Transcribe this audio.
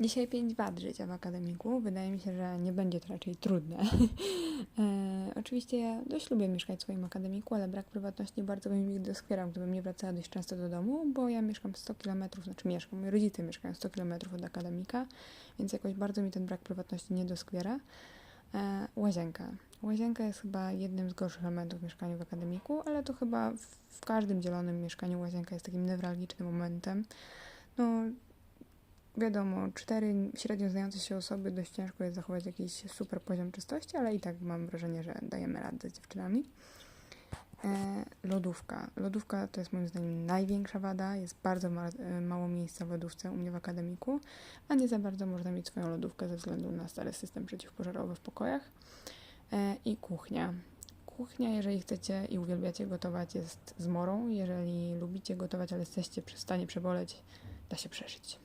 Dzisiaj 5 wad życia w akademiku. Wydaje mi się, że nie będzie to raczej trudne. e, oczywiście ja dość lubię mieszkać w swoim akademiku, ale brak prywatności bardzo bym mi doskwierał, gdybym nie wracała dość często do domu, bo ja mieszkam 100 km, znaczy mieszkam, moi rodzice mieszkają 100 km od akademika, więc jakoś bardzo mi ten brak prywatności nie doskwiera. E, łazienka. Łazienka jest chyba jednym z gorszych elementów w mieszkaniu w akademiku, ale to chyba w każdym dzielonym mieszkaniu łazienka jest takim newralgicznym momentem. No, wiadomo, cztery średnio znające się osoby dość ciężko jest zachować jakiś super poziom czystości, ale i tak mam wrażenie, że dajemy radę z dziewczynami. E, lodówka. Lodówka to jest moim zdaniem największa wada. Jest bardzo ma e, mało miejsca w lodówce u mnie w akademiku, a nie za bardzo można mieć swoją lodówkę ze względu na stary system przeciwpożarowy w pokojach. E, I kuchnia. Kuchnia, jeżeli chcecie i uwielbiacie gotować, jest zmorą. Jeżeli lubicie gotować, ale jesteście w stanie przeboleć, da się przeżyć.